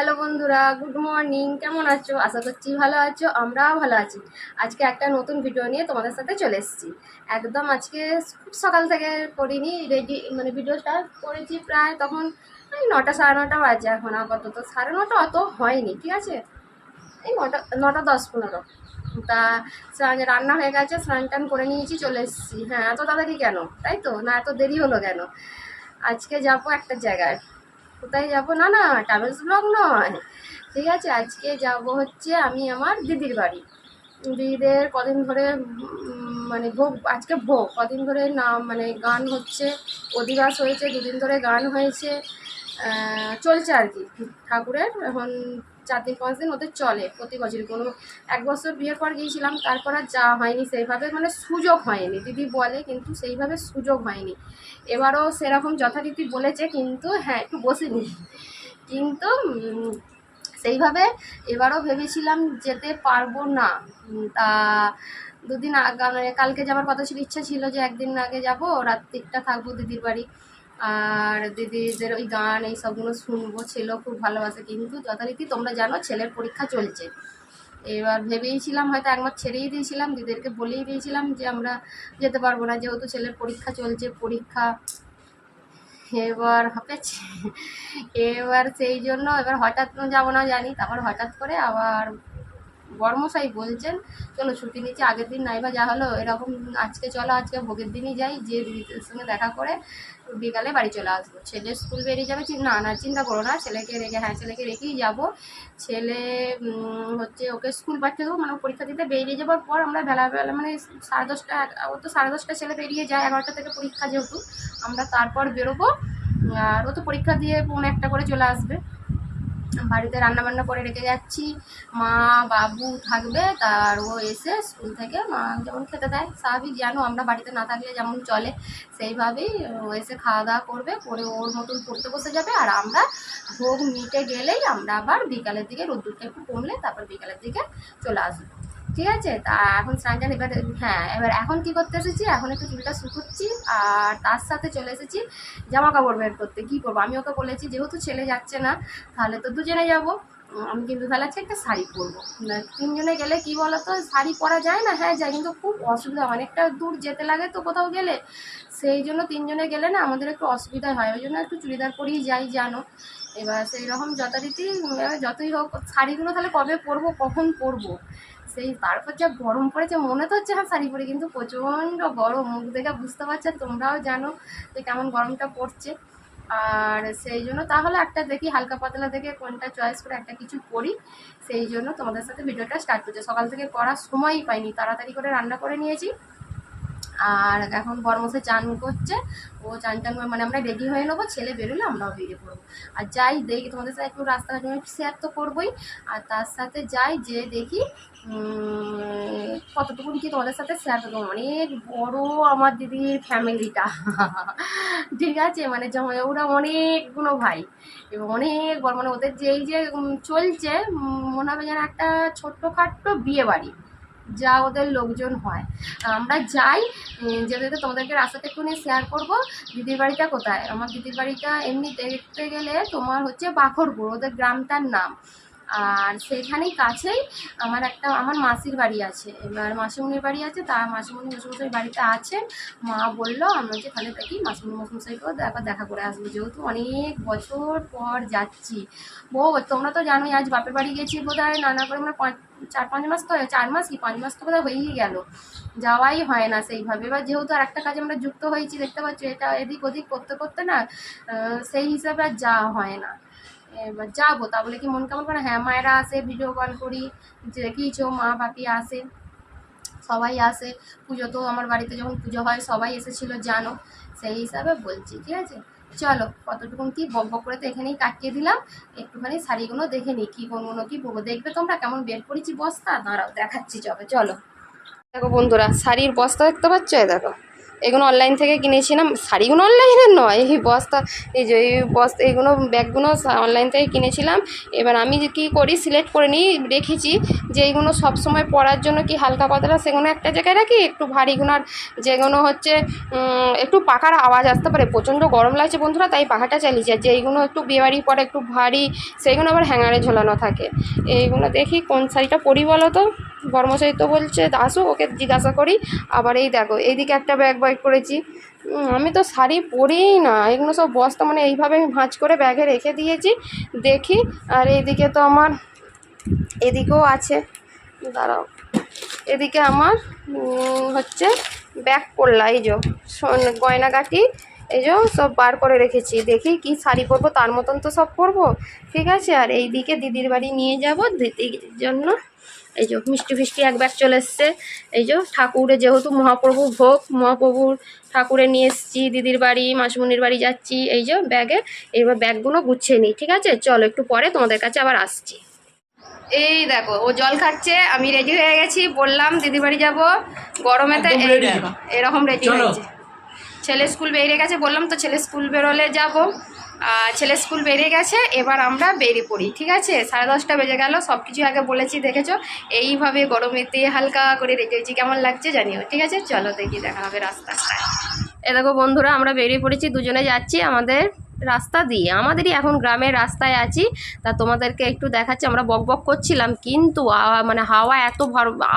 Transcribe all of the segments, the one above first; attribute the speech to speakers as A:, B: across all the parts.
A: Hello বন্ধুরা, good morning. কেমন আছো? আশা করছি ভালো আছো, আমরাও ভালো আছি। আজকে একটা নতুন ভিডিও নিয়ে তোমাদের সাথে চলে এসেছি। একদম আজকে খুব সকাল থেকে করিনি রেডি মানে ভিডিওটা করেছি প্রায় তখন এই নটা সাড়ে নটা বাজে এখন আপাতত। সাড়ে নটা অত হয়নি, ঠিক আছে? এই নটা নটা দশ পনেরো। তা স্নান, রান্না হয়ে গেছে, স্নান টান করে নিয়েছি, চলে এসেছি। হ্যাঁ এত তাড়াতাড়ি কেন? তাই তো? না, এত দেরি হলো কেন? আজকে যাব একটা জায়গায়। কোথায় যাব? না না ট্রাভেলস ব্লগ নয়। ঠিক আছে, আজকে যাব হচ্ছে আমি আমার দিদির বাড়ি। দিদিদের কদিন ধরে মানে ভোগ, আজকে ভোগ। কদিন ধরে না মানে গান হচ্ছে, অধিবাস হয়েছে, দুদিন ধরে গান হয়েছে চলছে আর কি। ঠাকুরের এখন চার দিন পাঁচ দিন ওদের চলে প্রতি বছর কোনো এক বছর বিয়ের পর গিয়েছিলাম, তারপর আর যাওয়া হয়নি। সেইভাবে মানে সুযোগ হয়নি। দিদি বলে, কিন্তু সেইভাবে সুযোগ হয়নি। এবারও সেরকম যথারীতি বলেছে, কিন্তু হ্যাঁ একটু বসিনি। কিন্তু সেইভাবে এবারও ভেবেছিলাম যেতে পারব না। তা দুদিন আগে মানে কালকে যাওয়ার কথা ছিল, ইচ্ছা ছিল যে একদিন আগে যাব, রাত্রিটা থাকব দিদির বাড়ি। আর দিদিদের ওই গান, এই সবগুলো শুনব, ছেলেও খুব ভালোবাসে। কিন্তু যথারীতি তোমরা জানো, ছেলের পরীক্ষা চলছে। এবার ভেবেইছিলাম, হয়তো একবার ছেড়েই দিয়েছিলাম, দিদিদেরকে বলেই দিয়েছিলাম যে আমরা যেতে পারব না, যেহেতু ছেলের পরীক্ষা চলছে, পরীক্ষা এবার হপেছে এবার সেই জন্য এবার হঠাৎ যাব না জানি, তারপর হঠাৎ করে আবার বর্মশাই বলছেন, চলো ছুটি নিচ্ছি, আগের দিন নাইবা যা হলো, এরকম আজকে চলো, আজকে ভোগের দিনই যাই, যে দিদিদের সঙ্গে দেখা করে বিকালে বাড়ি চলে আসব। ছেলে স্কুল বেরিয়ে যাবে না না, চিন্তা করো না, ছেলেকে রেখে হ্যাঁ ছেলেকে রেখেই যাব। ছেলে হচ্ছে ওকে স্কুল পাঠিয়ে দেবো মানে পরীক্ষা দিতে বেরিয়ে যাওয়ার পর আমরা বেলা বেলা মানে সাড়ে দশটা, ও তো সাড়ে দশটা ছেলে বেরিয়ে যায়, এগারোটা থেকে পরীক্ষা যেহেতু, আমরা তারপর বেরোবো, আর ও তো পরীক্ষা দিয়ে পৌনে একটা করে চলে আসবে। বাড়িতে রান্নাবান্না করে রেখে যাচ্ছি। মা, বাবু থাকবে, তার ও এসে স্কুল থেকে মা যেমন খেতে দেয়, স্বাভাবিক জানো আমরা বাড়িতে না থাকলে যেমন চলে। সেইভাবেই ও এসে খাওয়া দাওয়া করবে, করে ওর মতন পড়তে বসে যাবে। আর আমরা ভোগ মিটে গেলেই আমরা আবার বিকালের দিকে রোদ্দুরটা একটু কমলে তারপর বিকালের দিকে চলে আসব। ঠিক আছে? তা এখন স্নান টান এবার হ্যাঁ এবার এখন কি করতে এসেছি? এখন একটু চুলটা শুকোচ্ছি আর তার সাথে চলে এসেছি জামা কাপড় বের করতে। কী করব? আমি ওকে বলেছি, যেহেতু ছেলে যাচ্ছে না, তাহলে তো দুজনে যাব। আমি কিন্তু তাহলে আজকে একটা শাড়ি পরবো। তিনজনে গেলে কি বলো তো শাড়ি পরা যায় না? হ্যাঁ যায়, কিন্তু খুব অসুবিধা, অনেকটা দূর যেতে লাগে তো কোথাও গেলে। সেই জন্য তিনজনে গেলে না আমাদের একটু অসুবিধা হয়। ওই জন্য একটু চুড়িদার পরেই যাই, জানো? এবার সেই রকম যথারীতি যতই হোক, শাড়িগুলো তাহলে কবে পরবো, কখন পরবো? সেই তারপর যা গরম পড়েছে, মনে তো হচ্ছে হ্যাঁ শাড়ি পরে, কিন্তু প্রচণ্ড গরম, মুখ দেখে বুঝতে পারছে, তোমরাও জানো যে কেমন গরমটা পড়ছে। আর সেই জন্য তাহলে একটা দেখি, হালকা পাতলা দেখে কোনটা চয়েস করে একটা কিছু করি সেই জন্য তোমাদের সাথে ভিডিওটা স্টার্ট করছে। সকাল থেকে করার সময়ই পাইনি, তাড়াতাড়ি করে রান্না করে নিয়েছি। আর এখন বরমসে চান করছে ও চান টান করে মানে আমরা রেডি হয়ে নেব ছেলে বেরোলে আমরাও বেরিয়ে পড়ব। আর যাই দেখি তোমাদের সাথে একটু রাস্তাঘাট শেয়ার তো করবোই। আর তার সাথে যাই যে দেখি উম, কতটুকু কি তোমাদের সাথে শেয়ার করব? অনেক বড় আমার দিদির ফ্যামিলিটা ঠিক আছে? মানে ওরা অনেকগুলো ভাই এবং অনেক বড় মানে ওদের যে এই যে চলছে মনে হবে যেন একটা ছোট্টখাট্ট বিয়ে বাড়ি যা ওদের লোকজন হয়। আমরা যাই যেতে যেতে তোমাদেরকে রাস্তাতে একটু নিয়ে শেয়ার করব, দিদির বাড়িটা কোথায়? আমার দিদির বাড়িটা এমনি দেখতে গেলে তোমার হচ্ছে বাখরপুর ওদের গ্রামটার নাম। আর সেখানেই কাছেই আমার একটা, আমার মাসির বাড়ি আছে। এবার মাসিমণির বাড়ি আছে, তার মাসিমণি মশুমশাই বাড়িতে আছেন। মা বলল, আমরা যে তাহলে থাকি মাসিমণি মশুমশাইকেও একবার দেখা করে আসব। যেহেতু অনেক বছর পর যাচ্ছি। বউ তোমরা তো জানোই, আজ বাপের বাড়ি গেছি বোধ হয় নানা করে মানে চার পাঁচ মাস তো, চার মাস কি পাঁচ মাস তো বোধ হয়েই গেল। যাওয়াই হয় না সেইভাবে। এবার যেহেতু আর একটা কাজে আমরা যুক্ত হয়েছি, দেখতে পাচ্ছি এটা এদিক ওদিক করতে করতে না সেই হিসাবে আর যাওয়া হয় না। এবার যাব তা বলে কি মন কেমন করে? হ্যাঁ মায়েরা আসে ভিডিও কল করি, যে দেখিয়েছো মা বাপি আসে, সবাই আসে। পুজো তো আমার বাড়িতে যখন পুজো হয়, সবাই এসেছিল, জানো। সেই হিসাবে বলছি, ঠিক আছে? চলো কতটুকু কি বক করে তো এখানেই কাটিয়ে দিলাম। একটুখানি শাড়িগুলো দেখে নিই কী কোনগুলো কী বলব। দেখবে তোমরা কেমন বের করেছি বস্তা? দাঁড়াও, দেখাচ্ছি, চলো চলো। দেখো বন্ধুরা, শাড়ির বস্তা দেখতে পাচ্ছ? দেখো। এগুলো অনলাইন থেকে কিনেছিলাম শাড়িগুলো অনলাইনের নয়, এই বস্তা, এই যে এই বস্তা এইগুলো ব্যাগগুলো অনলাইন থেকে কিনেছিলাম। এবার আমি কী করি সিলেক্ট করে নিই, রেখেছি যে এইগুলো সবসময় পরার জন্য কি হালকা পাতলা সেগুলো একটা জায়গায় রাখি? একটু ভারীগুলো আর যেগুলো হচ্ছে একটু পাখার আওয়াজ আসতে পারে। প্রচণ্ড গরম লাগছে বন্ধুরা, তাই পাখাটা চালিয়েছি যে এইগুলো একটু বিয়েবাড়ি পরে, একটু ভারী সেইগুলো আবার হ্যাঙ্গারে ঝোলানো থাকে। এইগুলো দেখি কোন শাড়িটা পরি বলো তো? বর্মশাই তো বলছে আসো ওকে জিজ্ঞাসা করি। আবার এই দেখো, এইদিকে একটা ব্যাগ বাইক করেছি। আমি তো শাড়ি পরিই না, এগুলো সব বস্তা মানে এইভাবে আমি ভাঁজ করে ব্যাগে রেখে দিয়েছি। দেখি, আর এইদিকে তো আমার, এদিকেও আছে। দাঁড়াও, এদিকে আমার হচ্ছে ব্যাগ করলা এই যে গয়নাগাটি, এই যে, সব বার করে রেখেছি। দেখি কি শাড়ি পরবো, তার মতন তো সব পরবো। ঠিক আছে, আর এই দিকে দিদির বাড়ি নিয়ে যাব, দিদির জন্য এই যে মিষ্টি ফিষ্টি এক ব্যাগ চলে এসছে। এই যে ঠাকুরে যেহেতু মহাপ্রভু ভোগ মহাপ্রভুর ঠাকুরে নিয়ে এসছি দিদির বাড়ি মাসমুনির বাড়ি যাচ্ছি এই যে ব্যাগে এইবার ব্যাগগুলো গুছিয়ে নিই ঠিক আছে? চলো একটু পরে তোমাদের কাছে আবার আসছি। এই দেখো ও জল খাচ্ছে আমি রেডি হয়ে গেছি বললাম দিদির বাড়ি যাব গরমেতে এরকম রেডি হয়েছে। ছেলে স্কুল বেরিয়ে গেছে বললাম তো ছেলে স্কুল বেরোলে যাব। ছেলে স্কুল বেরিয়ে গেছে, এবার আমরা বেরিয়ে পড়ি, ঠিক আছে? সাড়ে দশটা বেজে গেল সব কিছু আগে বলেছি, দেখেছ? এইভাবে গরমেতে হালকা করে রেখেছি কেমন লাগছে জানিও, ঠিক আছে? চলো দেখি, দেখা হবে রাস্তা এ দেখো বন্ধুরা, আমরা বেরিয়ে পড়েছি, দুজনে যাচ্ছি আমাদের রাস্তা দিয়ে। আমাদেরই এখন গ্রামের রাস্তায় আছি। তা তোমাদেরকে একটু দেখাচ্ছি। আমরা বক বক করছিলাম, কিন্তু মানে হাওয়া এত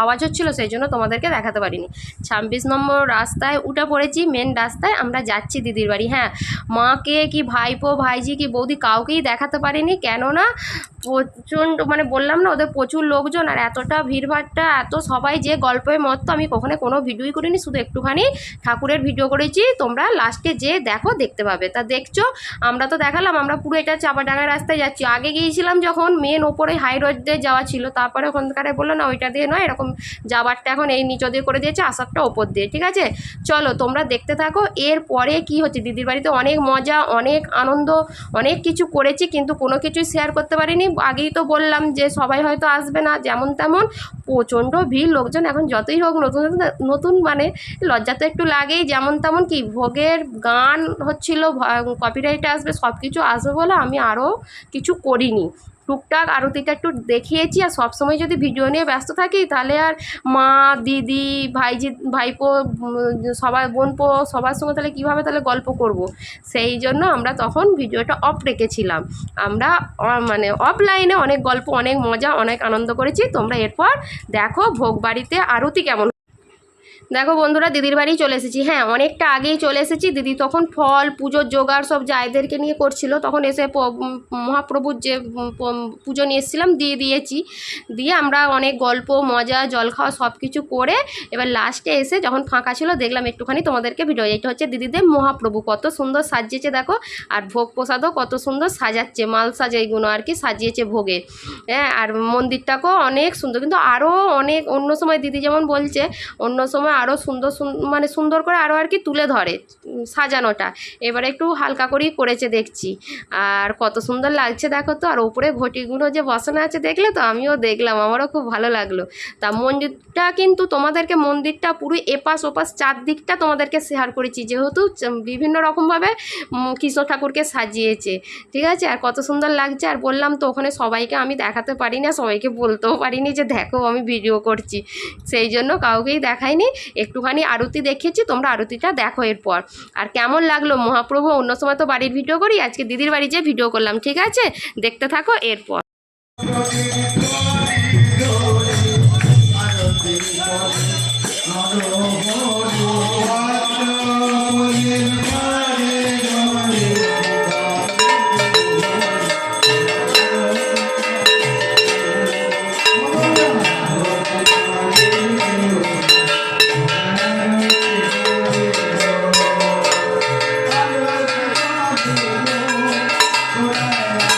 A: আওয়াজ হচ্ছিল, সেই জন্য তোমাদেরকে দেখাতে পারিনি। ছাব্বিশ নম্বর রাস্তায় উঠে পড়েছি মেন রাস্তায়। আমরা যাচ্ছি দিদির বাড়ি হ্যাঁ। মাকে কি, ভাইপো ভাইজি কি, বৌদি কাউকেই দেখাতে পারিনি। কেননা প্রচণ্ড মানে বললাম না, ওদের প্রচুর লোকজন, আর এতটা ভিড়ভাড়টা, এত সবাই যে গল্পের মতো আমি কখনো কোনো ভিডিওই করিনি, শুধু একটুখানি ঠাকুরের ভিডিও করেছি। তোমরা লাস্টে যে দেখো, দেখতে পাবে। তা দেখছ আমরা তো দেখালাম, আমরা পুরো এটা চাপাডাঙ্গা রাস্তায় যাচ্ছি। আগে গিয়েছিলাম যখন মেন ওপরে হাই রোড দিয়ে যাওয়া ছিল, তারপরে ওখানকারে বলল, না, ওইটা দিয়ে নয়, এরকম যাবারটা এখন এই নিচ দিয়ে করে দিয়েছে, আসারটা ওপর দিয়ে। ঠিক আছে? চলো, তোমরা দেখতে থাকো, এরপরে কি হচ্ছে? দিদির বাড়িতে অনেক মজা, অনেক আনন্দ, অনেক কিছু করেছি, কিন্তু কোনো কিছুই শেয়ার করতে পারিনি। আগেই তো বললাম যে সবাই হয়তো আসবে না, যেমন তেমন। প্রচণ্ড ভিড়, লোকজন এখন যতই হোক নতুন, নতুন- মানে লজ্জা তো একটু লাগেই, যেমন তেমন কি ভোগের গান হচ্ছিল কপিরাইট আসবে সব কিছু আসবে বলে আমি আরও কিছু করিনি। টুকটাক আরতিটা একটু দেখিয়েছি আর সবসময় যদি ভিডিও নিয়ে ব্যস্ত থাকি তাহলে আর মা, দিদি, ভাইজি, ভাইপো সবার বোনপো, সবার সঙ্গে তাহলে কীভাবে তাহলে গল্প করব? সেই জন্য আমরা তখন ভিডিওটা অফ রেখেছিলাম। আমরা মানে অফলাইনে অনেক গল্প, অনেক মজা, অনেক আনন্দ করেছি। তোমরা এরপর দেখো ভোগ বাড়িতে আরতি কেমন দেখো বন্ধুরা, দিদির বাড়ি চলে এসেছি। হ্যাঁ অনেকটা আগেই চলে এসেছি। দিদি তখন ফল, পুজোর জোগাড় সব জায়দেরকে নিয়ে করছিল। তখন এসে মহাপ্রভুর যে পুজো নিয়ে এসেছিলাম, দিয়ে দিয়েছি। দিয়ে আমরা অনেক গল্প, মজা, জল খাওয়া সব কিছু করে এবার লাস্টে এসে যখন ফাঁকা ছিল, দেখলাম একটুখানি তোমাদেরকে ভিডিও এটা হচ্ছে দিদিদের মহাপ্রভু। কত সুন্দর সাজিয়েছে দেখো, আর ভোগ প্রসাদও কত সুন্দর সাজাচ্ছে, মাল সাজা এইগুলো আর কি সাজিয়েছে ভোগে। হ্যাঁ আর মন্দিরটাকেও অনেক সুন্দর। কিন্তু আরও অনেক, অন্য সময় দিদি যেমন বলছে, অন্য সময় আরও সুন্দর সুন- মানে সুন্দর করে আরও আর কি তুলে ধরে সাজানোটা। এবারে একটু হালকা করেই করেছে দেখছি। আর কত সুন্দর লাগছে দেখো তো, আর ওপরে ঘটিগুলো যে বসানো আছে দেখলে তো আমিও দেখলাম, আমারও খুব ভালো লাগল। তা মন্দিরটা কিন্তু তোমাদেরকে মন্দিরটা পুরো এপাশ ওপাশ চারদিকটা তোমাদেরকে শেয়ার করেছি, যেহেতু বিভিন্ন রকমভাবে কৃষ্ণ ঠাকুরকে সাজিয়েছে। ঠিক আছে? আর কত সুন্দর লাগছে, আর বললাম তো ওখানে সবাইকে আমি দেখাতে পারি না, সবাইকে বলতেও পারিনি যে দেখো আমি ভিডিও করছি। সেই জন্য কাউকেই দেখাইনি। একটুখানি আরতি দেখেছি তোমরা আরতিটা দেখো এরপর আর কেমন লাগল মহাপ্রভু অন্য সময় তো বাড়ির ভিডিও করি আজকে দিদির বাড়ি যে ভিডিও করলাম ঠিক আছে দেখতে থাকো এরপর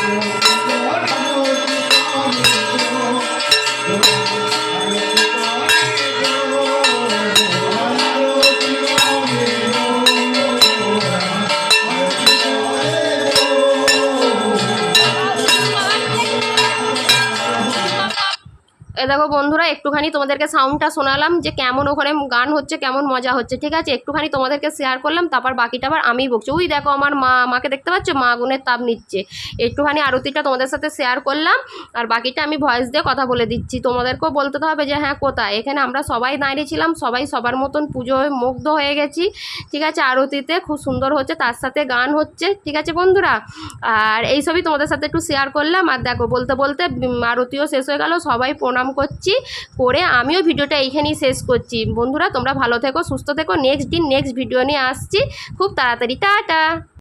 A: Thank you. দেখো বন্ধুরা, একটুখানি তোমাদেরকে সাউন্ডটা শোনালাম যে কেমন ওখানে গান হচ্ছে, কেমন মজা হচ্ছে, ঠিক আছে? একটুখানি তোমাদেরকে শেয়ার করলাম, তারপর বাকিটা আবার আমি বকছি। ওই দেখো আমার মা, মাকে দেখতে পাচ্ছ? মা আগুনের তাপ নিচ্ছে। একটুখানি আরতিটা তোমাদের সাথে শেয়ার করলাম, আর বাকিটা আমি ভয়েস দিয়ে কথা বলে দিচ্ছি। তোমাদেরকেও বলতে তো হবে যে হ্যাঁ কোথায়? এখানে আমরা সবাই দাঁড়িয়েছিলাম সবাই সবার মতন পুজোয় মুগ্ধ হয়ে গেছি, ঠিক আছে? আরতিতে খুব সুন্দর হচ্ছে, তার সাথে গান হচ্ছে, ঠিক আছে বন্ধুরা? আর এইসবই তোমাদের সাথে একটু শেয়ার করলাম, আর দেখো, বলতে বলতে আরতিও শেষ হয়ে গেল, সবাই প্রণাম করছি, করে আমিও ভিডিওটা এইখানেই শেষ করছি। বন্ধুরা, তোমরা ভালো থেকো, সুস্থ থেকো। নেক্সট দিন নেক্সট ভিডিও নিয়ে আসছি। খুব তাড়াতাড়ি, টাটা!